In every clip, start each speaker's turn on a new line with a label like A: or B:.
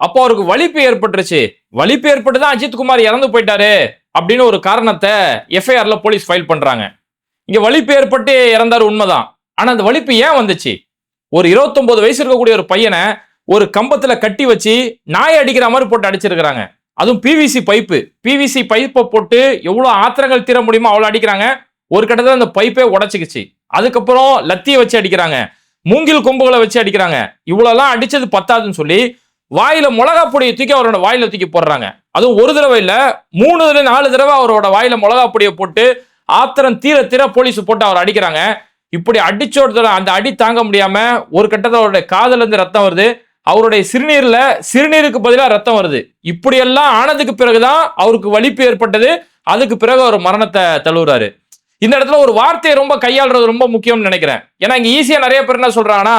A: அப்போ அவருக்கு வலிப்பு ஏற்பட்டுருச்சு. வலிப்பு ஏற்பட்டு தான் அஜித் குமார் இறந்து போயிட்டாரு அப்படின்னு ஒரு காரணத்தை எஃப்ஐஆர்ல போலீஸ் ஃபைல் பண்றாங்க. இங்க வலிப்பு ஏற்பட்டு இறந்தாரு உண்மைதான். ஆனா அந்த வலிப்பு ஏன் வந்துச்சு? ஒரு 29 வயசு இருக்கக்கூடிய ஒரு பையனை ஒரு கம்பத்துல கட்டி வச்சு நாய் அடிக்கிற மாதிரி போட்டு அடிச்சிருக்கிறாங்க. அதுவும் பிவிசி பைப்பு. பிவிசி பைப்பை போட்டு எவ்வளவு ஆத்திரங்கள் தீர முடியுமோ அவ்வளவு அடிக்கிறாங்க. ஒரு கட்டத்தில் அந்த பைப்பே உடச்சிக்கிச்சு. அதுக்கப்புறம் லத்தியை வச்சு அடிக்கிறாங்க. மூங்கில் கொம்புகளை வச்சு அடிக்கிறாங்க. இவ்வளோலாம் அடிச்சது பத்தாதுன்னு சொல்லி வாயில மிளகா பொடியை தூக்கி அவரோட வாயில தூக்கி போடுறாங்க. அதுவும் ஒரு தடவை இல்ல மூணு தடவை நாலு தடவை அவரோட வாயில மிளகா பொடியை போட்டு ஆத்திரம் தீர தீர போலீஸ் போட்டு அவர் அடிக்கிறாங்க. இப்படி அடிச்சோட அந்த அடி தாங்க முடியாம ஒரு கட்டத்தில் அவருடைய காதல இருந்து ரத்தம் வருது. அவருடைய சிறுநீர்ல சிறுநீருக்கு பதிலாக ரத்தம் வருது. இப்படியெல்லாம் ஆனதுக்கு பிறகுதான் அவருக்கு வலிப்பு ஏற்பட்டது. அதுக்கு பிறகு அவர் மரணத்தை தழுவுறாரு இந்த இடத்துல ஒரு வார்த்தையை ரொம்ப கையாளுறது ரொம்ப முக்கியம்னு நினைக்கிறேன். ஏன்னா இங்க ஈஸியா நிறைய பேர் என்ன சொல்றாங்கன்னா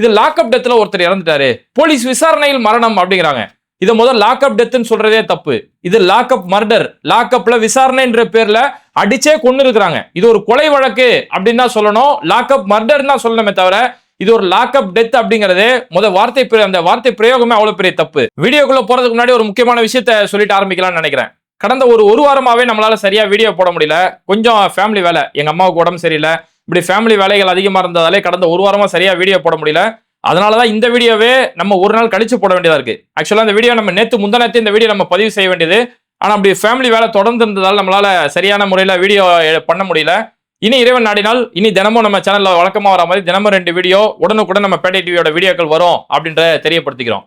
A: இது லாக்அப் டெத்தில் ஒருத்தர் இறந்துட்டாரு. போலீஸ் விசாரணையில் மரணம் அப்படிங்கிறாங்க. இதை முதல் லாக்அப் டெத்னு சொல்றதே தப்பு. இது லாக்அப் மர்டர் லாக்அப்ல விசாரணைன்ற பேர்ல அடிச்சே கொண்டு இருக்கிறாங்க இது ஒரு கொலை வழக்கு அப்படின்னு தான் சொல்லணும். லாக்அப் மர்டர் தான் சொல்லணுமே தவிர இது ஒரு லாக்அப் டெத் அப்படிங்கறது முத வார்த்தை அந்த வார்த்தை பிரயோகமே அவ்வளவு பெரிய தப்பு. வீடியோக்குள்ள போறதுக்கு முன்னாடி ஒரு முக்கியமான விஷயத்த சொல்லிட்டு ஆரம்பிக்கலாம்னு நினைக்கிறேன். கடந்த ஒரு ஒரு வாரமாவே நம்மளால சரியா வீடியோ போட முடியல. கொஞ்சம் ஃபேமிலி வேலை. எங்க அம்மாவுக்கு உடம்பு சரியில்லை. இப்படி ஃபேமிலி வேலைகள் அதிகமாக இருந்ததாலே கடந்த ஒரு வாரமாக சரியாக வீடியோ போட முடியல. அதனாலதான் இந்த வீடியோவே நம்ம ஒரு நாள் கழிச்சு போட வேண்டியதாக இருக்குது ஆக்சுவலாக இந்த வீடியோ நம்ம நேற்று முந்தானத்து இந்த வீடியோ நம்ம பதிவு செய்ய வேண்டியது. ஆனால் அப்படி ஃபேமிலி வேலை தொடர்ந்து இருந்ததால் நம்மளால் சரியான முறையில் வீடியோ பண்ண முடியல. இனி இறைவன் நாடினால் இனி தினமும் நம்ம சேனலில் வழக்கமாக வர மாதிரி தினமும் ரெண்டு வீடியோ உடனுக்குடன் நம்ம பேட்டை டிவியோட வீடியோக்கள் வரும் அப்படின்ற தெரியப்படுத்திக்கிறோம்.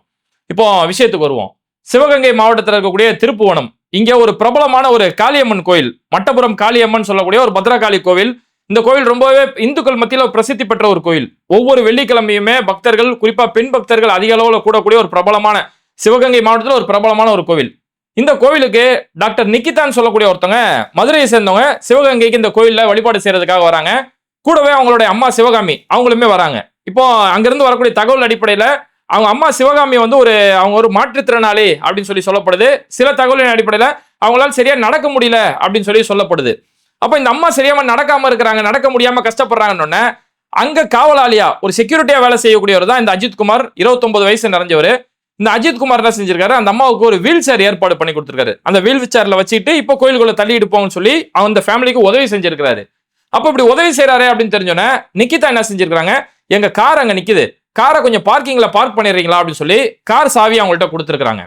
A: இப்போ விஷயத்துக்கு வருவோம். சிவகங்கை மாவட்டத்தில் இருக்கக்கூடிய திருப்புவனம். இங்கே ஒரு பிரபலமான ஒரு காளியம்மன் கோயில் மட்டபுரம் காளியம்மன் சொல்லக்கூடிய ஒரு பத்ரகாளி கோவில். இந்த கோயில் ரொம்பவே இந்துக்கள் மத்தியில் பிரசித்தி பெற்ற ஒரு கோயில். ஒவ்வொரு வெள்ளிக்கிழமையுமே பக்தர்கள் குறிப்பாக பெண் பக்தர்கள் அதிக அளவில் கூடக்கூடிய ஒரு பிரபலமான சிவகங்கை மாவட்டத்தில் ஒரு பிரபலமான ஒரு கோவில். இந்த கோவிலுக்கு டாக்டர் நிக்கிதான் சொல்லக்கூடிய ஒருத்தவங்க மதுரையை சேர்ந்தவங்க சிவகங்கைக்கு இந்த கோயிலில் வழிபாடு செய்யறதுக்காக வராங்க. கூடவே அவங்களுடைய அம்மா சிவகாமி அவங்களுமே வராங்க. இப்போ அங்கிருந்து வரக்கூடிய தகவல் அடிப்படையில் அவங்க அம்மா சிவகாமி வந்து ஒரு அவங்க ஒரு மாற்றுத்திறனாளி அப்படின்னு சொல்லி சொல்லப்படுது. சில தகவலின் அடிப்படையில் அவங்களால சரியா நடக்க முடியல அப்படின்னு சொல்லி சொல்லப்படுது. அப்போ இந்த அம்மா சரியாம நடக்காம இருக்கிறாங்க நடக்க முடியாம கஷ்டப்படுறாங்கன்னு அங்க காவலாளியா ஒரு செக்யூரிட்டியா வேலை செய்யக்கூடியவர் தான் இந்த அஜித்குமார் இருபத்தொன்பது வயசு நிறைஞ்சவர். இந்த அஜித்குமார் என்ன செஞ்சிருக்காரு? அந்த அம்மாவுக்கு ஒரு வீல் சேர் ஏற்பாடு பண்ணி கொடுத்துருக்காரு. அந்த வீல் சேர்ல வச்சுட்டு இப்போ கோயிலுக்குள்ள தள்ளிட்டு போங்கன்னு சொல்லி அந்த ஃபேமிலிக்கு உதவி செஞ்சிருக்காரு அப்போ இப்படி உதவி செய்யறாரு அப்படின்னு தெரிஞ்சோன்னே நிக்கிதா என்ன செஞ்சிருக்காங்க எங்க கார் அங்க நிக்குது. காரை கொஞ்சம் பார்க்கிங்ல பார்க் பண்ணிடுறீங்களா அப்படின்னு சொல்லி கார் சாவி அவங்கள்ட்ட கொடுத்துருக்காங்க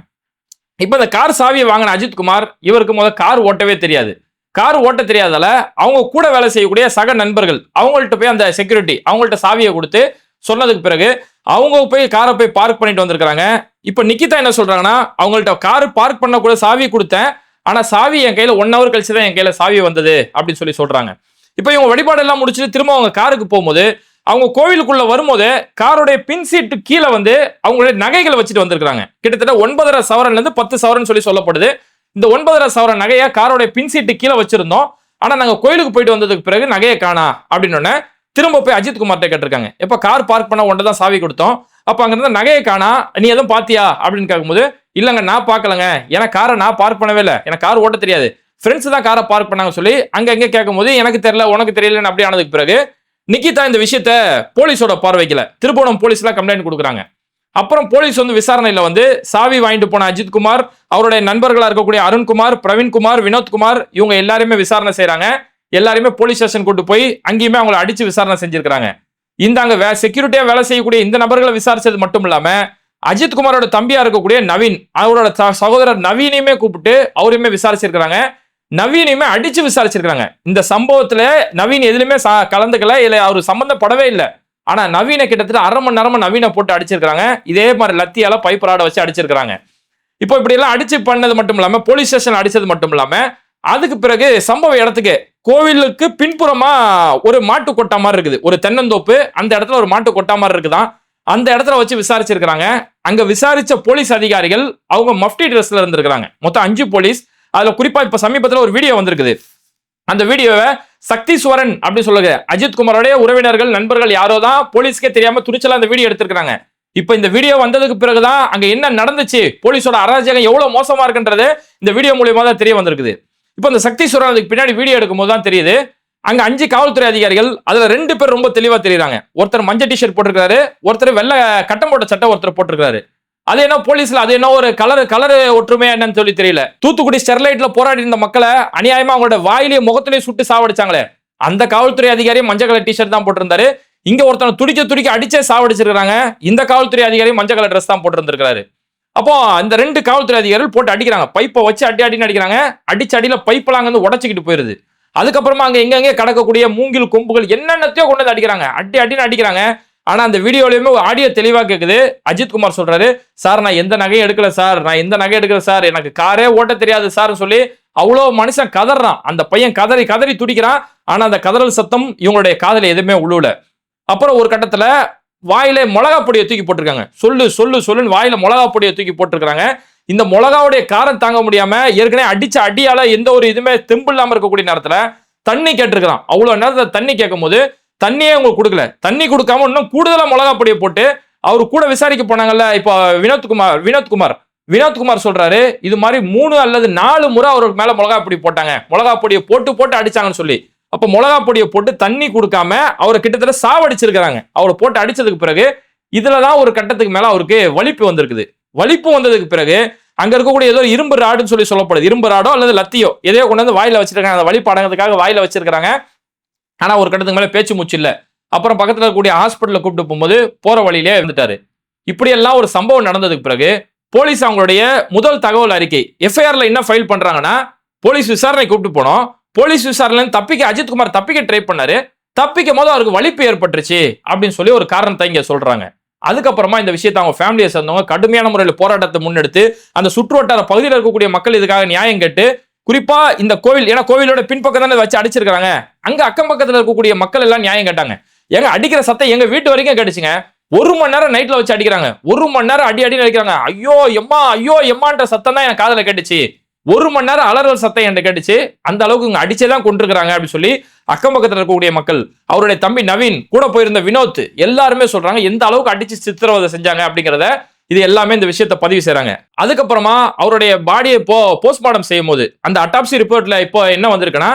A: இப்போ இந்த கார் சாவியை வாங்கின அஜித்குமார் இவருக்கு முதல் கார் ஓட்டவே தெரியாது. கார் ஓட்ட தெரியாதால அவங்க கூட வேலை செய்யக்கூடிய சக நண்பர்கள் அவங்கள்ட்ட போய் அந்த செக்யூரிட்டி அவங்கள்ட்ட சாவியை கொடுத்து சொன்னதுக்கு பிறகு அவங்க போய் காரை போய் பார்க் பண்ணிட்டு வந்திருக்காங்க இப்போ நிக்கிதா என்ன சொல்றாங்கன்னா அவங்கள்ட்ட கார் பார்க் பண்ண கூட சாவி கொடுத்தேன் ஆனா சாவி என் கையில ஒன் ஹவர் கழிச்சு தான் என் கையில சாவி வந்தது அப்படின்னு சொல்லி சொல்றாங்க. இப்போ இவங்க வழிபாடெல்லாம் முடிச்சுட்டு திரும்ப அவங்க காருக்கு போகும்போது அவங்க கோவிலுக்குள்ள வரும்போது காரோடைய பின் சீட்டு கீழே வந்து அவங்களுடைய நகைகளை வச்சுட்டு வந்திருக்காங்க கிட்டத்தட்ட ஒன்பதரை சவரன்ல இருந்து பத்து சவரன் சொல்லி சொல்லப்படுது. இந்த ஒன்பதரை சவரன் நகையை காரோடைய பின் சீட்டு கீழே வச்சிருந்தோம். ஆனா நாங்க கோயிலுக்கு போயிட்டு வந்ததுக்கு பிறகு நகையை காணா அப்படின்னு திரும்ப போய் அஜித் குமார்ட்ட கேட்டிருக்காங்க. எப்ப கார் பார்க் பண்ண ஒன்றை தான் சாவி கொடுத்தோம். அப்ப அங்கேருந்து நகையை காணா நீ எதுவும் பாத்தியா அப்படின்னு கேட்கும்போது இல்லங்க நான் பார்க்கலங்க. ஏன்னா காரை நான் பார்க் பண்ணவே இல்லை. எனக்கு கார் ஓட்ட தெரியாது. ஃப்ரெண்ட்ஸ் தான் காரை பார்க் பண்ணாங்க சொல்லி அங்க எங்க கேட்கும்போது எனக்கு தெரியல உனக்கு தெரியலன்னு அப்படி ஆனதுக்கு பிறகு நிக்கிதா இந்த விஷயத்த போலீஸோட பார்வைக்கல. திருப்போணம் போலீஸ்லாம் கம்ப்ளைண்ட் கொடுக்குறாங்க. அப்புறம் போலீஸ் வந்து விசாரணையில வந்து சாவி வாங்கிட்டு போன அஜித்குமார் அவருடைய நண்பர்களா இருக்கக்கூடிய அருண்குமார் பிரவீன்குமார் வினோத்குமார் இவங்க எல்லாருமே விசாரணை செய்கிறாங்க எல்லாருமே போலீஸ் ஸ்டேஷன் கூட்டு போய் அங்கேயுமே அவங்கள அடிச்சு விசாரணை செஞ்சிருக்காங்க இந்த அங்க வே செக்யூரிட்டியா வேலை செய்யக்கூடிய இந்த நபர்களை விசாரிச்சது மட்டும் இல்லாம அஜித்குமாரோட தம்பியாக தம்பியா இருக்கக்கூடிய நவீன் அவரோட ச- சகோதரர் நவீனையுமே கூப்பிட்டு அவரையுமே விசாரிச்சிருக்கிறாங்க. நவீனையுமே அடிச்சு விசாரிச்சிருக்காங்க இந்த சம்பவத்துல நவீன் எதுலையுமே கலந்துக்கல இல்ல அவர் சம்பந்தப்படவே இல்லை. ஆனால் நவீன கிட்டத்தட்ட அரை மணி நேரமாக நவீனை போட்டு அடிச்சிருக்காங்க இதே மாதிரி லத்தியால பைப் ராட வச்சு அடிச்சிருக்கிறாங்க. இப்போ இப்படியெல்லாம் அடிச்சு பண்ணது மட்டும் இல்லாமல் போலீஸ் ஸ்டேஷன் அடிச்சது மட்டும் இல்லாமல் அதுக்கு பிறகு சம்பவ இடத்துக்கு கோவிலுக்கு பின்புறமா ஒரு மாட்டு கொட்டா மாதிரி இருக்குது. ஒரு தென்னந்தோப்பு அந்த இடத்துல ஒரு மாட்டு கொட்டா மாதிரி இருக்குதான். அந்த இடத்துல வச்சு விசாரிச்சிருக்கிறாங்க. அங்க விசாரிச்ச போலீஸ் அதிகாரிகள் அவங்க மஃப்டி ட்ரெஸ்ல இருந்திருக்கிறாங்க. மொத்தம் அஞ்சு போலீஸ் அதுல குறிப்பா இப்ப சமீபத்துல ஒரு வீடியோ வந்திருக்குது. அந்த வீடியோவை சக்தி சுவரன் அப்படின்னு சொல்லுங்க. அஜித் குமாரோடைய உறவினர்கள் நண்பர்கள் யாரோ தான் போலீஸ்க்கே தெரியாம துணிச்சலா அந்த வீடியோ எடுத்திருக்காங்க இப்ப இந்த வீடியோ வந்ததுக்கு பிறகுதான் அங்க என்ன நடந்துச்சு? போலீஸோட அராஜகம் எவ்வளவு மோசமா இருக்குன்றது இந்த வீடியோ மூலியமா தான் தெரிய வந்திருக்குது. இப்போ இந்த சக்தி சுவரன் அதுக்கு பின்னாடி வீடியோ எடுக்கும்போது தான் தெரியுது. அங்க அஞ்சு காவல்துறை அதிகாரிகள் அதுல ரெண்டு பேர் ரொம்ப தெளிவா தெரியுறாங்க. ஒருத்தர் மஞ்சள் டிஷர்ட் போட்டிருக்காரு ஒருத்தர் வெள்ளை கட்டம் போட்ட சட்டை ஒருத்தர் போட்டிருக்காரு அது என்ன போலீஸ்ல அது என்ன ஒரு கலர் கலர் ஒற்றுமை என்னன்னு சொல்லி தெரியல. தூத்துக்குடி ஸ்டெர்லைட்ல போராடி இருந்த மக்களை அநியாயமா அவங்களோட வாயிலேயே முகத்திலேயே சுட்டு சாவடிச்சாங்களே. அந்த காவல்துறை அதிகாரி மஞ்சள் கலர் டிஷர்ட் தான் போட்டிருந்தாரு. இங்க ஒருத்தனை துடிக்க துடிக்க அடிச்சே சாவடிச்சிருக்காங்க இந்த காவல்துறை அதிகாரி மஞ்சள் கலர் ட்ரெஸ் தான் போட்டிருந்திருக்காரு அப்போ அந்த ரெண்டு காவல்துறை அதிகாரிகள் போட்டு அடிக்கிறாங்க. பைப்பை வச்சு அடி அடின்னு அடிக்கிறாங்க. அடிச்சு அடியில பைப்பெல்லாம் அங்கே வந்து உடச்சிக்கிட்டு போயிருது. அதுக்கப்புறமா அங்க எங்கெங்க கடக்கக்கூடிய மூங்கில் கொம்புகள் என்னென்னத்தையோ கொண்டு வந்து அடிக்கிறாங்க. அடி அடின்னு அடிக்கிறாங்க. ஆனா அந்த வீடியோலயுமே ஆடியோ தெளிவா கேக்குது. அஜித் குமார் சொல்றாரு சார் நான் எந்த நகையும் எடுக்கல சார். நான் எந்த நகை எடுக்கல சார். எனக்கு காரே ஓட்ட தெரியாது சார்னு சொல்லி அவ்வளோ மனுஷன் கதறான். அந்த பையன் கதறி கதறி துடிக்கிறான். ஆனா அந்த கதறல் சத்தம் இவங்களுடைய காதல எதுவுமே உழுவல. அப்புறம் ஒரு கட்டத்துல வாயில மிளகா பொடியை தூக்கி போட்டிருக்காங்க. சொல்லு சொல்லு சொல்லுன்னு வாயில மிளகா பொடியை தூக்கி போட்டிருக்காங்க இந்த மிளகாவுடைய காரம் தாங்க முடியாம ஏற்கனவே அடிச்ச அடியால எந்த ஒரு இதுவுமே தெம்பு இல்லாம இருக்கக்கூடிய நேரத்துல தண்ணி கேட்டிருக்கிறான். அவ்வளவு நேரத்துல தண்ணி கேட்கும் போது தண்ணியே உங்களுக்கு கொடுக்கல. தண்ணி கொடுக்காம இன்னும் கூடுதலா மிளகா பொடியை போட்டு அவர் கூட விசாரிக்க போனாங்கல்ல இப்போ வினோத்குமார் வினோத்குமார் வினோத்குமார் சொல்றாரு இது மாதிரி மூணு அல்லது நாலு முறை அவருக்கு மேல மிளகா பொடி போட்டாங்க. மிளகா பொடியை போட்டு போட்டு அடிச்சாங்கன்னு சொல்லி. அப்ப மிளகா பொடியை போட்டு தண்ணி கொடுக்காம அவரை கிட்டத்தட்ட சாவடிச்சிருக்கிறாங்க. அவரை போட்டு அடிச்சதுக்கு பிறகு இதுலதான் ஒரு கட்டத்துக்கு மேல அவருக்கு வலிப்பு வந்திருக்குது. வலிப்பு வந்ததுக்கு பிறகு அங்க இருக்கக்கூடிய ஏதோ இரும்பு ராடுன்னு சொல்லி சொல்லப்படுது. இரும்பு ராடோ அல்லது லத்தியோ எதையோ கொண்டு வந்து வாயில வச்சிருக்காங்க. அந்த வழிபாடங்கிறதுக்காக அடங்கிறதுக்காக வாயில வச்சிருக்காங்க ஆனால் ஒரு கட்டத்துக்கு மேலே பேச்சு மூச்சு இல்லை. அப்புறம் பக்கத்தில் இருக்கக்கூடிய ஹாஸ்பிட்டலில் கூப்பிட்டு போகும்போது போகிற வழியிலே இருந்துட்டாரு இப்படியெல்லாம் ஒரு சம்பவம் நடந்ததுக்கு பிறகு போலீஸ் அவங்களுடைய முதல் தகவல் அறிக்கை எஃப்ஐஆரில் என்ன ஃபைல் பண்ணுறாங்கன்னா போலீஸ் விசாரணை கூப்பிட்டு போனோம். போலீஸ் விசாரணையில தப்பிக்க அஜித்குமார் தப்பிக்க ட்ரை பண்ணாரு. தப்பிக்கும் போது அவருக்கு வலிப்பு ஏற்பட்டுருச்சு அப்படின்னு சொல்லி ஒரு காரணத்தை இங்கே சொல்கிறாங்க அதுக்கப்புறமா இந்த விஷயத்தை அவங்க ஃபேமிலியை சேர்ந்தவங்க கடுமையான முறையில் போராட்டத்தை முன்னெடுத்து அந்த சுற்றுவட்டார பகுதியில் இருக்கக்கூடிய மக்கள் இதுக்காக நியாயம் கேட்டு குறிப்பா இந்த கோவில் ஏன்னா கோவிலோட பின்பக்கம் தானே வச்சு அடிச்சிருக்காங்க அங்க அக்கம் பக்கத்துல இருக்கக்கூடிய மக்கள் எல்லாம் நியாயம் கேட்டாங்க. எங்க அடிக்கிற சத்தம் எங்க வீட்டு வரைக்கும் கேட்டுச்சுங்க. ஒரு மணி நேரம் நைட்ல வச்சு அடிக்கிறாங்க. ஒரு மணி நேரம் அடி அடி அடிக்கிறாங்க. ஐயோ எம்மா ஐயோ எம்மான்ற சத்தம் தான் என் காதல கேட்டுச்சு. ஒரு மணி நேரம் அலறல் சத்தம் என்கிட்ட கேட்டுச்சு. அந்த அளவுக்கு இங்க அடிச்சே தான் கொண்டிருக்கிறாங்க அப்படின்னு சொல்லி அக்கம் பக்கத்துல இருக்கக்கூடிய மக்கள் அவருடைய தம்பி நவீன் கூட போயிருந்த வினோத் எல்லாருமே சொல்றாங்க எந்த அளவுக்கு அடிச்சு சித்திரவதை செஞ்சாங்க அப்படிங்கிறத இது எல்லாமே இந்த விஷயத்த பதிவு செய்கிறாங்க அதுக்கப்புறமா அவருடைய பாடியை இப்போ போஸ்ட்மார்டம் செய்யும் போது அந்த அட்டாப்சி ரிப்போர்ட்ல இப்போ என்ன வந்திருக்குன்னா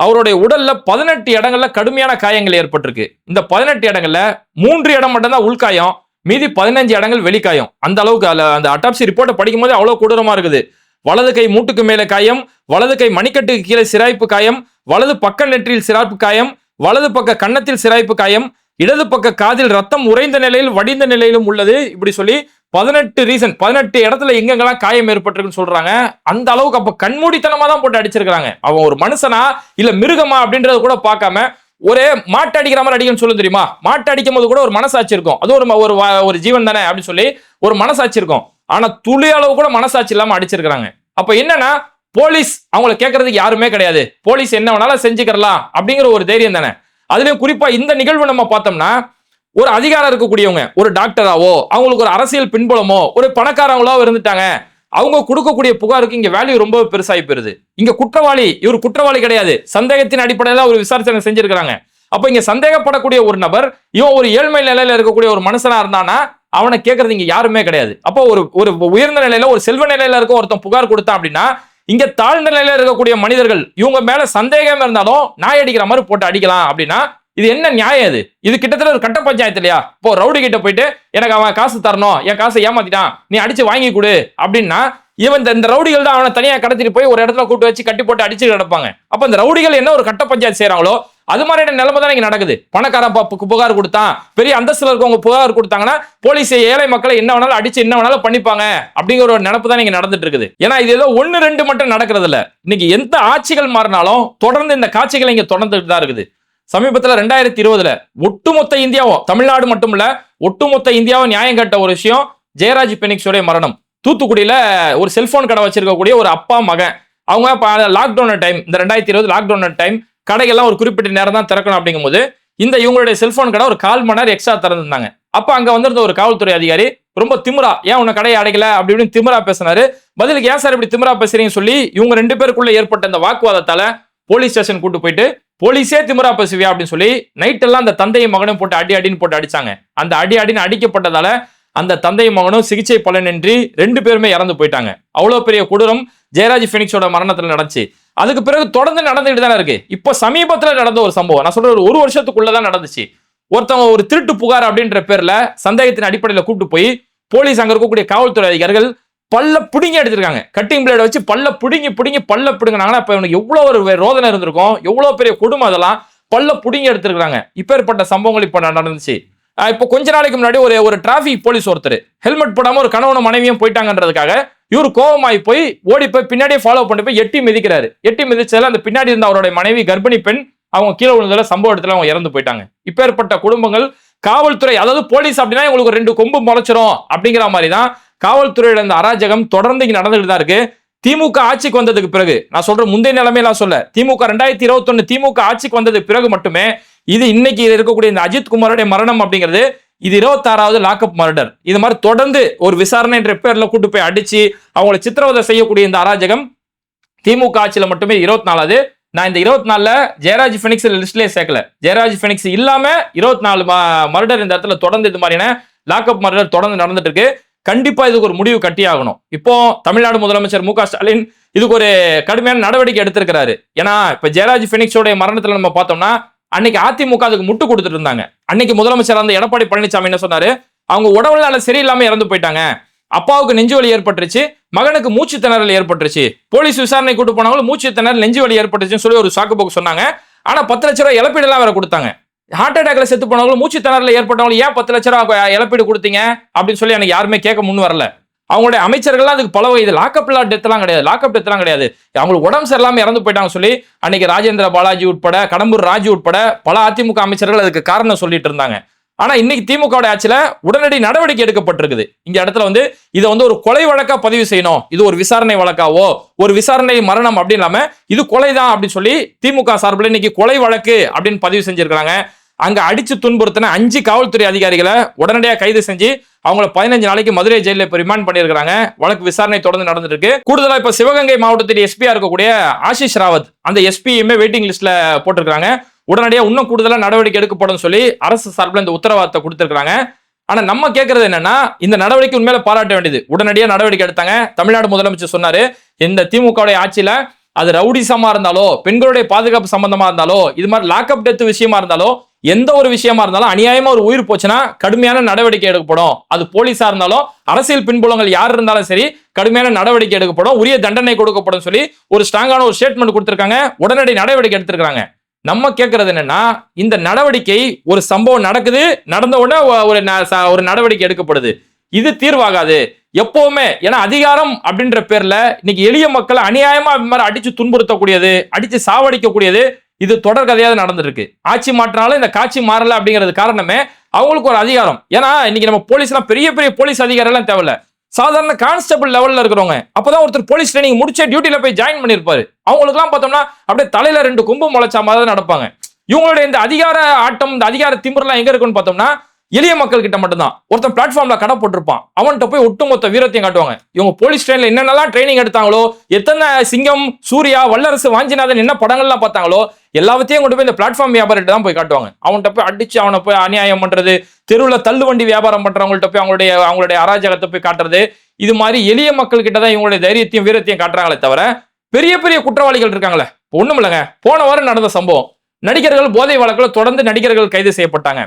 A: அவருடைய உடல்ல பதினெட்டு இடங்கள்ல கடுமையான காயங்கள் ஏற்பட்டிருக்கு. இந்த பதினெட்டு இடங்கள்ல மூன்று இடம் மட்டும்தான் உள்காயம் மீதி பதினஞ்சு இடங்கள் வெளிக்காயம். அந்த அளவுக்கு அந்த அட்டாப்சி ரிப்போர்ட்டை படிக்கும் போது அவ்வளவு கொடூரமா இருக்குது. வலது கை மூட்டுக்கு மேலே காயம் வலது கை மணிக்கட்டுக்கு கீழே சிராய்ப்பு காயம் வலது பக்க நெற்றியில் சிராய்ப்பு காயம் வலது பக்க கன்னத்தில் சிராய்ப்பு காயம் இடது பக்க காதில் ரத்தம் உறைந்த நிலையில் வடிந்த நிலையிலும் உள்ளது. இப்படி சொல்லி பதினெட்டு ரீசன் பதினெட்டு இடத்துல எங்கெங்கெல்லாம் காயம் ஏற்பட்டிருக்குன்னு சொல்றாங்க. அந்த அளவுக்கு அப்ப கண்மூடித்தனமா தான் போட்டு அடிச்சிருக்காங்க அவன் ஒரு மனுஷனா இல்ல மிருகமா அப்படின்றத கூட பார்க்காம ஒரே மாட்டு அடிக்கிற மாதிரி அடிக்கணும்னு சொல்லு தெரியுமா? மாட்டு அடிக்கும் போது கூட ஒரு மனசாட்சி இருக்கும். அது ஒரு ஒரு வா- ஒரு ஜீவன் தானே அப்படின்னு சொல்லி ஒரு மனசாட்சி இருக்கும். ஆனா துளி அளவு கூட மனசாட்சி இல்லாம அடிச்சிருக்காங்க அப்ப என்னன்னா போலீஸ் அவங்கள கேட்கறதுக்கு யாருமே கிடையாது. போலீஸ் என்ன வேணாலும் செஞ்சுக்கிறலாம் அப்படிங்கிற ஒரு தைரியம் தானே. அதுலயும் குறிப்பா இந்த நிகழ்வு நம்ம பார்த்தோம்னா ஒரு அதிகாரம் இருக்கக்கூடியவங்க ஒரு டாக்டராவோ அவங்களுக்கு ஒரு அரசியல் பின்புலமோ ஒரு பணக்காரங்களோ இருந்துட்டாங்க. அவங்க கொடுக்கக்கூடிய புகாருக்கு இங்க வேல்யூ ரொம்ப பெருசாகி போயிருது. இங்க குற்றவாளி இவர் குற்றவாளி கிடையாது. சந்தேகத்தின் அடிப்படையில் ஒரு விசாரணை செஞ்சிருக்கிறாங்க. அப்ப இங்க சந்தேகப்படக்கூடிய ஒரு நபர் இவன் ஒரு ஏழ்மை நிலையில இருக்கக்கூடிய ஒரு மனுஷனா இருந்தானா அவனை கேட்கறது இங்க யாருமே கிடையாது. அப்போ ஒரு ஒரு உயர்ந்த நிலையில ஒரு செல்வ நிலையில இருக்க ஒருத்தன் புகார் கொடுத்தான் அப்படின்னா இங்க தாழ்ந்த நிலையில இருக்கக்கூடிய மனிதர்கள் இவங்க மேல சந்தேகம் இருந்தாலும் நாய் அடிக்கிற மாதிரி போட்டு அடிக்கலாம் அப்படின்னா இது என்ன நியாயம் இது? இது கிட்டத்தட்ட ஒரு கட்ட பஞ்சாயத்து இல்லையா? இப்போ ரவுடி கிட்ட போயிட்டு எனக்கு அவன் காசு தரணும். என் காசை ஏமாத்திட்டான். நீ அடிச்சு வாங்கி கொடு. அப்படின்னா இவன் இந்த- ரவுடிகள் தான் அவனை தனியாக கடத்திட்டு போய் ஒரு இடத்துல கூட்டு வச்சு கட்டி போட்டு அடிச்சு கிடப்பாங்க. அப்போ இந்த ரவுடிகள் என்ன ஒரு கட்ட பஞ்சாயத்து செய்கிறாங்களோ அது மாதிரியான நிலைமை தான் இங்கே நடக்குது. பணக்காரன் ப- புகார் கொடுத்தான். பெரிய அந்தஸ்தில் இருக்கவங்க புகார் கொடுத்தாங்கன்னா போலீஸ் ஏழை மக்களை என்ன வேணாலும் அடிச்சு என்ன வேணாலும் பண்ணிப்பாங்க அப்படிங்கிற ஒரு நினப்பு தான் இங்கே நடந்துட்டு இருக்குது. ஏன்னா இது ஏதோ ஒன்று ரெண்டு மட்டும் நடக்கிறது இல்லை இன்னைக்கு எந்த ஆட்சிகள் மாறினாலும் தொடர்ந்து இந்த காட்சிகள் இங்கே தொடர்ந்துட்டு தான் இருக்குது. சமீபத்தில் ரெண்டாயிரத்தி இருபதுல ஒட்டுமொத்த இந்தியாவும் தமிழ்நாடு மட்டும் இல்ல ஒட்டுமொத்த இந்தியாவும் நியாயம் கேட்ட ஒரு விஷயம் ஜெயராஜ் பெனிக்ஸோடைய மரணம். தூத்துக்குடியில ஒரு செல்போன் கடை வச்சிருக்கக்கூடிய ஒரு அப்பா மகன். அவங்க லாக்டவுன் டைம் இந்த ரெண்டாயிரத்தி இருபது லாக்டவுன் டைம் கடைகள்லாம் ஒரு குறிப்பிட்ட நேரம் தான் திறக்கணும் அப்படிங்கும்போது இந்த இவங்களுடைய செல்போன் கடை ஒரு கால் மணி நேரம் எக்ஸ்ட்ரா திறந்துருந்தாங்க. அப்ப அங்க வந்திருந்த ஒரு காவல்துறை அதிகாரி ரொம்ப திமிரா ஏன் உன்னை கடையை அடைக்கல? அப்படி இப்படின்னு திமிரா பேசினாரு. பதிலுக்கு ஏன் சார் இப்படி திமிரா பேசுறீங்கன்னு சொல்லி இவங்க ரெண்டு பேருக்குள்ள ஏற்பட்ட இந்த வாக்குவாதத்தால போலீஸ் ஸ்டேஷன் கூட்டு போயிட்டு போலீஸே திமிரா பேசுவியா அப்படின்னு சொல்லி நைட் எல்லாம் அந்த தந்தையும் மகனும் போட்டு அடி அடின்னு போட்டு அடிச்சாங்க. அந்த அடி அடின்னு அடிக்கப்பட்டதால அந்த தந்தை மகனும் சிகிச்சை பலனின்றி ரெண்டு பேருமே இறந்து போயிட்டாங்க. அவ்வளவு பெரிய கொடூரம் ஜெயராஜ் பினிக்ஸோட மரணத்துல நடந்துச்சு. அதுக்கு பிறகு தொடர்ந்து நடந்துகிட்டு தானே இருக்கு. இப்போ சமீபத்துல நடந்த ஒரு சம்பவம் நான் சொல்ற ஒரு ஒரு வருஷத்துக்குள்ளதான் நடந்துச்சு. ஒருத்தவங்க ஒரு திருட்டு புகார் அப்படின்ற பேர்ல சந்தேகத்தின் அடிப்படையில கூப்பிட்டு போய் போலீஸ் அங்க இருக்கக்கூடிய காவல்துறை அதிகாரிகள் பல்ல பிடுங்கி எடுத்திருக்காங்க கட்டிங் பிளேட வச்சு பல்ல பிடுங்கி பிடுங்கி பல்ல பிடுங்கினாங்கன்னா இப்ப இவனுக்கு எவ்வளவு ஒரு ரோதனை இருந்திருக்கும். எவ்வளவு பெரிய கொடுமை அதெல்லாம் பல்ல பிடுங்கி எடுத்திருக்காங்க இப்பேற்பட்ட சம்பவங்கள் இப்ப நடந்துச்சு. இப்போ கொஞ்ச நாளைக்கு முன்னாடி ஒரு ஒரு டிராபிக் போலீஸ் ஒருத்தர் ஹெல்மெட் போடாம ஒரு கணவனும் மனைவியும் போயிட்டாங்கன்றதுக்காக இவர் கோவமாயி போய் ஓடி போய் பின்னாடியே ஃபாலோ பண்ணி போய் எட்டி மிதிக்கிறாரு. எட்டி மிதிச்சதுல அந்த பின்னாடி இருந்த அவருடைய மனைவி கர்ப்பிணி பெண் அவங்க கீழே விழுந்ததுல சம்பவ இடத்துல அவங்க இறந்து போயிட்டாங்க. இப்பேற்பட்ட குடும்பங்கள் காவல்துறை அதாவது போலீஸ் அப்படின்னா உங்களுக்கு ரெண்டு கொம்பு முளைச்சிரும் அப்படிங்கிற மாதிரி தான் காவல்துறையில இந்த அராஜகம் தொடர்ந்து இங்க நடந்துகிட்டு தான் இருக்கு. திமுக ஆட்சிக்கு வந்ததுக்கு பிறகு நான் சொல்ற முந்தைய நிலைமையெல்லாம் சொல்ல திமுக ரெண்டாயிரத்தி இருபத்தொன்னு திமுக ஆட்சிக்கு வந்ததுக்கு பிறகு மட்டுமே இது இன்னைக்கு இருக்கக்கூடிய இந்த அஜித் குமாரோடைய மரணம் அப்படிங்கிறது இது இருபத்தாறாவது லாக்அப் மர்டர் இது மாதிரி தொடர்ந்து ஒரு விசாரணை என்ற பேர்ல கூட்டு போய் அடிச்சு அவங்களை சித்திரவதை செய்யக்கூடிய இந்த அராஜகம் திமுக ஆட்சியில மட்டுமே இருபத்தி நாலாவது நான் இந்த இருபத்தி நாலுல ஜெயராஜ் ஃபினிக்ஸ் லிஸ்ட்லயே சேர்க்கல. ஜெயராஜ் ஃபினிக்ஸ் இல்லாம இருபத்தி நாலு மர்டர் இந்த இடத்துல தொடர்ந்து இது மாதிரியான லாக்அப் மர்டர் தொடர்ந்து நடந்துட்டு இருக்கு. கண்டிப்பா இதுக்கு ஒரு முடிவு கட்டி ஆகணும். இப்போ தமிழ்நாடு முதலமைச்சர் மு க ஸ்டாலின் இதுக்கு ஒரு கடுமையான நடவடிக்கை எடுத்திருக்கிறாரு. ஏன்னா இப்ப ஜெயராஜ் ஃபினிக்ஸோடைய மரணத்துல நம்ம பார்த்தோம்னா அன்னைக்கு அதிமுக அதுக்கு முட்டு கொடுத்துட்டு இருந்தாங்க. அன்னைக்கு முதலமைச்சர் அந்த எடப்பாடி பழனிசாமி என்ன சொன்னாரு? அவங்க உடல்நல சரியில்லாம இறந்து போயிட்டாங்க. அப்பாவுக்கு நெஞ்சு வலி ஏற்பட்டுருச்சு மகனுக்கு மூச்சு திணறல் ஏற்பட்டுருச்சு. போலீஸ் விசாரணை கூட்டு போனவங்களும் மூச்சு திணறல் நெஞ்சு வலி ஏற்பட்டுச்சுன்னு சொல்லி ஒரு சாக்கு போக்கு சொன்னாங்க. ஆனா பத்து லட்ச ரூபாய் இழப்பீடெல்லாம் வேற கொடுத்தாங்க. ஹார்ட் அட்டாக்ல செத்து போனவங்களும் மூச்சு திணறல ஏற்பட்டவங்களும் ஏன் பத்து லட்ச ரூபாய் இழப்பீடு கொடுத்தீங்க? அப்படின்னு சொல்லி எனக்கு யாருமே கேட்க முன் வரல. அவங்களுடைய அமைச்சர்கள்லாம் அதுக்கு பல இது லாக்அப் டெத்லாம் கிடையாது. லாக்அப் டெத்லாம் கிடையாது. அவங்களுக்கு உடம்பு சரியில்லாமல் இறந்து போயிட்டாங்க சொல்லி அன்னைக்கு ராஜேந்திர பாலாஜி உட்பட கடம்பூர் ராஜு உட்பட பல அதிமுக அமைச்சர்கள் அதுக்கு காரணம் சொல்லிட்டு இருந்தாங்க. ஆனா இன்னைக்கு திமுக ஆட்சியில உடனடி நடவடிக்கை எடுக்கப்பட்டிருக்குது. இந்த இடத்துல வந்து இதை வந்து ஒரு கொலை வழக்கா பதிவு செய்யணும். இது ஒரு விசாரணை வழக்காவோ ஒரு விசாரணை மரணம் அப்படின்னு இல்லாம இது கொலைதான் அப்படின்னு சொல்லி திமுக சார்பில் இன்னைக்கு கொலை வழக்கு அப்படின்னு பதிவு செஞ்சிருக்காங்க அங்க அடிச்சு துன்புறுத்தின அஞ்சு காவல்துறை அதிகாரிகளை உடனடியாக கைது செஞ்சு அவங்கள பதினஞ்சு நாளைக்கு மதுரை ஜெயில இப்போ ரிமாண்ட் பண்ணியிருக்காங்க வழக்கு விசாரணை தொடர்ந்து நடந்துட்டு இருக்கு கூடுதலா இப்ப சிவகங்கை மாவட்டத்தில் எஸ்பியா இருக்கக்கூடிய ஆஷிஷ் ராவத் அந்த எஸ்பியுமே வெயிட்டிங் லிஸ்ட்ல போட்டிருக்காங்க உடனடியாக இன்னும் கூடுதலாக நடவடிக்கை எடுக்கப்படும் சொல்லி அரசு சார்பில் இந்த உத்தரவாதத்தை கொடுத்துருக்காங்க ஆனால் நம்ம கேட்கறது என்னன்னா இந்த நடவடிக்கை உண்மையில பாராட்ட வேண்டியது. உடனடியாக நடவடிக்கை எடுத்தாங்க. தமிழ்நாடு முதலமைச்சர் சொன்னாரு இந்த திமுகவுடைய ஆட்சியில அது ரவுடிசமா இருந்தாலோ பெண்களுடைய பாதுகாப்பு சம்பந்தமா இருந்தாலோ இது மாதிரி லாக்அப் டெத் விஷயமா இருந்தாலோ எந்த ஒரு விஷயமா இருந்தாலும் அநியாயமா ஒரு உயிர் போச்சுன்னா கடுமையான நடவடிக்கை எடுக்கப்படும். அது போலீஸா இருந்தாலும் அரசியல் பின்புலங்கள் யார் இருந்தாலும் சரி கடுமையான நடவடிக்கை எடுக்கப்படும். உரிய தண்டனை கொடுக்கப்படும் சொல்லி ஒரு ஸ்ட்ராங்கான ஒரு ஸ்டேட்மெண்ட் கொடுத்திருக்காங்க. உடனடி நடவடிக்கை எடுத்திருக்காங்க நம்ம கேட்கறது என்னன்னா இந்த நடவடிக்கை ஒரு சம்பவம் நடக்குது நடந்த உடனே ஒரு ந- ச- ஒரு நடவடிக்கை எடுக்கப்படுது. இது தீர்வாகாது. எப்பவுமே ஏன்னா அதிகாரம் அப்படின்ற பேர்ல இன்னைக்கு எளிய மக்களை அநியாயமா இது மாதிரி அடிச்சு துன்புறுத்தக்கூடியது அடிச்சு சாவடிக்கக்கூடியது இது தொடர் கதையாக நடந்திருக்கு. ஆட்சி மாற்றினாலும் இந்த காட்சி மாறல அப்படிங்கிறது காரணமே அவங்களுக்கு ஒரு அதிகாரம். ஏன்னா இன்னைக்கு நம்ம போலீஸ்லாம் பெரிய பெரிய போலீஸ் அதிகாரிலாம் தேவையில்ல. சாதாரண கான்ஸ்டபிள் லெவல்ல இருக்கிறவங்க. அப்போதான் ஒருத்தர் போலீஸ் ட்ரைனிங் முடிச்ச டியூட்டியில் போய் ஜாயின் பண்ணியிருப்பாரு அவங்களுக்குலாம் பார்த்தோம்னா அப்படியே தலையில ரெண்டு கொம்பு முளைச்சா மாதிரி தான் நடப்பாங்க. இவங்களுடைய இந்த அதிகார ஆட்டம் இந்த அதிகார திமுறலாம் எங்க இருக்குன்னு பார்த்தோம்னா எளிய மக்கள் கிட்ட மட்டும்தான். ஒருத்தன் பிளாட்ஃபார்ம்ல கடை போட்டிருப்பான். அவன்கிட்ட போய் ஒட்டுமொத்த வீரத்தையும் காட்டுவாங்க. இவங்க போலீஸ் ட்ரெயின்ல என்னென்னலாம் ட்ரைனிங் எடுத்தாங்களோ எத்தனை சிங்கம் சூர்யா வல்லரசு வாஞ்சிநாதன் என்ன படங்கள்லாம் பார்த்தாங்களோ எல்லாத்தையும் கொண்டு போய் இந்த பிளாட்ஃபார்ம் வியாபாரிட்ட தான் போய் காட்டுவாங்க. அவன்கிட்ட போய் அடிச்சு அவனை போய் அநியாயம் பண்றது தெருவில் தள்ளு வண்டி வியாபாரம் பண்றவங்கள்ட்ட போய் அவங்களுடைய அவங்களுடைய அராஜகத்தை போய் காட்டுறது இது மாதிரி எளிய மக்கள் கிட்ட தான் இவங்களுடைய தைரியத்தையும் வீரத்தையும் காட்டுறாங்களே தவிர பெரிய பெரிய குற்றவாளிகள் இருக்காங்களே. ஒண்ணும் இல்லைங்க. போன வாரம் நடந்த சம்பவம். நடிகர்கள் போதை வழக்கில் தொடர்ந்து நடிகர்கள் கைது செய்யப்பட்டாங்க.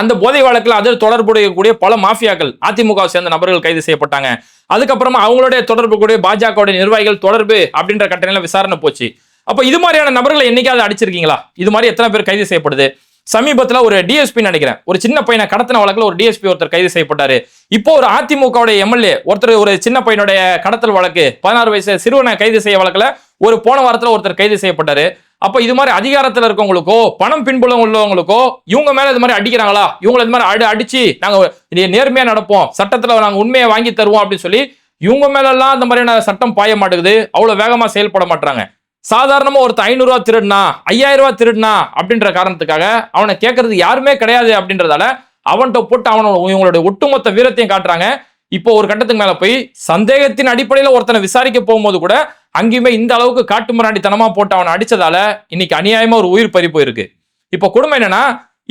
A: அந்த போதை வழக்கில் அதில் தொடர்புடையக்கூடிய பல மாஃபியாக்கள் அதிமுகவை சேர்ந்த நபர்கள் கைது செய்யப்பட்டாங்க. அதுக்கப்புறமா அவங்களுடைய தொடர்பு கூடிய பாஜகவுடைய நிர்வாகிகள் தொடர்பு அப்படின்ற கட்டணையில விசாரணை போச்சு. அப்போ இது மாதிரியான நபர்களை என்னைக்காவது அடிச்சிருக்கீங்களா? இது மாதிரி எத்தனை பேர் கைது செய்யப்படுது? சமீபத்தில் ஒரு டிஎஸ்பி நினைக்கிறேன். ஒரு சின்ன பையனை கடத்தின வழக்கில் ஒரு டிஎஸ்பி ஒருத்தர் கைது செய்யப்பட்டாரு. இப்போ ஒரு அதிமுகவுடைய எம்எல்ஏ ஒருத்தர் ஒரு சின்ன பையனுடைய கடத்தல் வழக்கு பதினாறு வயசு சிறுவனை கைது செய்ய வழக்கில் ஒரு போன வாரத்தில் ஒருத்தர் கைது செய்யப்பட்டாரு. அப்ப இது மாதிரி அதிகாரத்தில் இருக்கவங்களுக்கோ பணம் பின்புலம் உள்ளவங்களுக்கோ இவங்க மேல இது மாதிரி அடிக்கிறாங்களா? இவங்களை இது மாதிரி அடி அடிச்சு நாங்க இது நேர்மையா நடப்போம். சட்டத்துல நாங்க உண்மையை வாங்கி தருவோம் அப்படின்னு சொல்லி இவங்க மேல எல்லாம் அந்த மாதிரியான சட்டம் பாய மாட்டேங்குது அவ்வளவு வேகமா செயல்பட மாட்டாங்க சாதாரணமா ஒருத்தர் ஐநூறு ரூபா திருடுனா ஐயாயிரம் ரூபாய் திருடுனா அப்படின்ற காரணத்துக்காக அவனை கேட்கறது யாருமே கிடையாது அப்படின்றதால அவன்கிட்ட போட்டு அவனோட இவங்களுடைய ஒட்டுமொத்த வீரத்தையும் காட்டுறாங்க. இப்போ ஒரு கட்டத்துக்கு மேல போய் சந்தேகத்தின் அடிப்படையில ஒருத்தனை விசாரிக்க போகும்போது கூட அங்கேயுமே இந்த அளவுக்கு காட்டு மிராண்டித்தனமா போட்டு அவனை அடிச்சதால இன்னைக்கு அநியாயமா ஒரு உயிர் பறி போயிருக்கு. இப்போ கொடுமை என்னன்னா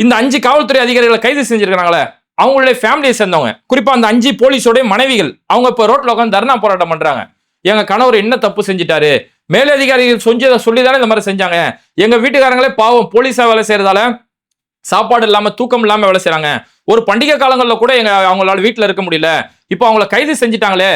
A: இந்த அஞ்சு காவல்துறை அதிகாரிகளை கைது செஞ்சிருக்காங்களே அவங்களுடைய ஃபேமிலியை சேர்ந்தவங்க. குறிப்பா அந்த அஞ்சு போலீஸோட மனைவிகள் அவங்க இப்போ ரோட்ல உட்காந்து தர்ணா போராட்டம் பண்றாங்க. எங்க கணவர் என்ன தப்பு செஞ்சிட்டாரு? மேலதிகாரிகள் செஞ்சதை சொல்லி தானே இந்த மாதிரி செஞ்சாங்க? எங்க வீட்டுக்காரங்களே பாவம் போலீஸா வேலை செய்யறதால சாப்பாடு இல்லாம தூக்கம் இல்லாம வேலை செய்யறாங்க ஒரு பண்டிகை காலங்களில் கூட எங்க அவங்களால வீட்டில் இருக்க முடியல. இப்போ அவங்கள கைது செஞ்சுட்டாங்களே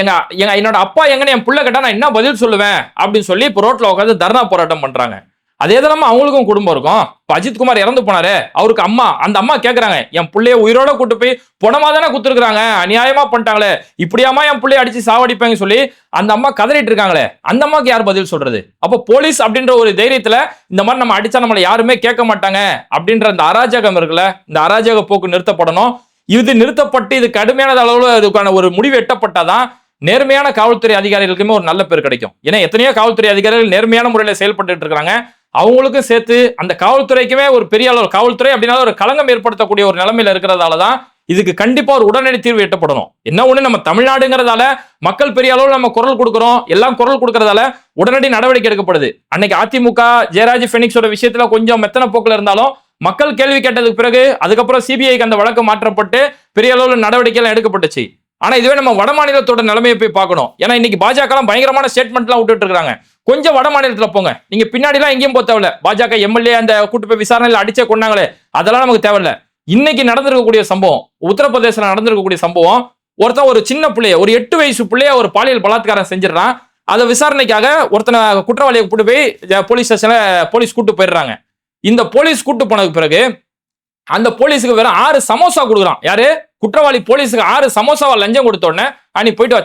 A: எங்க எங்க என்னோட அப்பா எங்கன்னு என் பிள்ளை கேட்டா நான் என்ன பதில் சொல்லுவேன்? அப்படின்னு சொல்லி இப்போ ரோட்டில் உட்காந்து தர்ணா போராட்டம் பண்றாங்க. அதே தான் அவங்களுக்கும் குடும்பம் இருக்கும். இப்போ அஜித் குமார் இறந்து போனாரு. அவருக்கு அம்மா. அந்த அம்மா கேட்குறாங்க என் பிள்ளைய உயிரோட கூட்டு போய் புணமா தானே குத்துருக்காங்க அநியாயமா பண்ணிட்டாங்களே. இப்படியாமா என் பிள்ளைய அடிச்சு சாவடிப்பாங்க சொல்லி அந்த அம்மா கதறிட்டு இருக்காங்களே. அந்த அம்மாக்கு யார் பதில் சொல்றது? அப்போ போலீஸ் அப்படின்ற ஒரு தைரியத்துல இந்த மாதிரி நம்ம அடிச்சா நம்மளை யாருமே கேட்க மாட்டாங்க. அப்படின்ற அந்த அராஜகம் இருக்குல்ல இந்த அராஜக போக்கு நிறுத்தப்படணும். இது நிறுத்தப்பட்டு இது கடுமையான அளவுல இதுக்கான ஒரு முடிவு எட்டப்பட்டாதான் நேர்மையான காவல்துறை அதிகாரிகளுக்குமே ஒரு நல்ல பேர் கிடைக்கும். ஏன்னா எத்தனையோ காவல்துறை அதிகாரிகள் நேர்மையான முறையில் செயல்பட்டு இருக்காங்க அவங்களுக்கும் சேர்த்து அந்த காவல்துறைக்குமே ஒரு பெரிய அளவு காவல்துறை அப்படின்னா ஒரு களங்கம் ஏற்படுத்தக்கூடிய ஒரு நிலைமையில இருக்கிறதால தான் இதுக்கு கண்டிப்பா ஒரு உடனடி தீர்வு எட்டப்படணும். என்ன ஒண்ணு நம்ம தமிழ்நாடுங்கிறதால மக்கள் பெரிய அளவில் நம்ம குரல் கொடுக்குறோம். எல்லாம் குரல் கொடுக்கறதால உடனடி நடவடிக்கை எடுக்கப்படுது. அன்னைக்கு அதிமுக ஜெயராஜ் பெனிக்ஸோட விஷயத்துல கொஞ்சம் மெத்தன போக்கில் இருந்தாலும் மக்கள் கேள்வி கேட்டதுக்கு பிறகு அதுக்கப்புறம் சிபிஐக்கு அந்த வழக்கு மாற்றப்பட்டு பெரிய அளவில் நடவடிக்கை எல்லாம் எடுக்கப்பட்டுச்சு. ஆனா இதுவே நம்ம வட மாநிலத்தோட நிலைமையை போய் பார்க்கணும். ஏன்னா இன்னைக்கு பாஜக எல்லாம் பயங்கரமான ஸ்டேட்மெண்ட்லாம் விட்டுட்டு இருக்காங்க. கொஞ்சம் வட மாநிலத்தில் போங்க. நீங்க பின்னாடிலாம் எங்கேயும் போக தேவையில்ல. பாஜக எம்எல்ஏ அந்த கூட்டு போய் விசாரணையில் அடிச்சே கொண்டாங்களே அதெல்லாம் நமக்கு தேவையில்ல. இன்னைக்கு நடந்திருக்கக்கூடிய சம்பவம் உத்தரப்பிரதேசத்தில் நடந்திருக்கக்கூடிய சம்பவம் ஒருத்தன் ஒரு சின்ன பிள்ளைய ஒரு எட்டு வயசு பிள்ளைய ஒரு பாலியல் பலாத்காரம் செஞ்சிடறான். அதை விசாரணைக்காக ஒருத்தனை குற்றவாளியை கூட்டு போய் போலீஸ் ஸ்டேஷன்ல போலீஸ் கூட்டு போயிடுறாங்க. இந்த போலீஸ் கூட்டு போனதுக்கு பிறகு அந்த போலீஸுக்கு வெறும் ஆறு சமோசா கொடுக்குறான். யாரு? குற்றவாளி போலீஸுக்கு ஆறு சமோசாவை லஞ்சம் கொடுத்த உடனே நீ போயிட்டு வா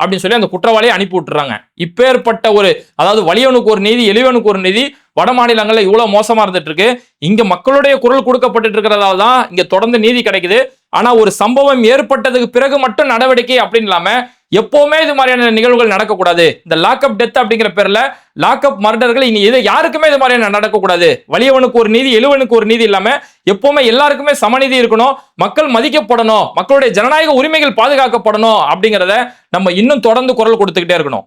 A: அப்படின்னு சொல்லி அந்த குற்றவாளியை அனுப்பி விட்டுறாங்க. இப்பேற்பட்ட ஒரு அதாவது வலியவனுக்கு ஒரு நீதி எளியவனுக்கு ஒரு நீதி வட மாநிலங்களில் இவ்வளவு மோசமா இருந்துட்டு இருக்கு. இங்க மக்களுடைய குரல் கொடுக்கப்பட்டு இருக்கிறதால தான் இங்க தொடர்ந்து நீதி கிடைக்குது. ஆனா ஒரு சம்பவம் ஏற்பட்டதுக்கு பிறகு மட்டும் நடவடிக்கை அப்படின்னு இல்லாம எப்பவுமே இது மாதிரியான நிகழ்வுகள் நடக்கக்கூடாது. இந்த லாக்அப் டெத் அப்படிங்கிற பேர்ல லாக்அப் மர்டர்கள் இனி எது யாருக்குமே இது மாதிரியான நடக்கக்கூடாது. வலியவனுக்கு ஒரு நீதி எழுவனுக்கு ஒரு நீதி இல்லாம எப்பவுமே எல்லாருக்குமே சமநீதி இருக்கணும். மக்கள் மதிக்கப்படணும். மக்களுடைய ஜனநாயக உரிமைகள் பாதுகாக்கப்படணும் அப்படிங்கிறத நம்ம இன்னும் தொடர்ந்து குரல் கொடுத்துக்கிட்டே இருக்கணும்.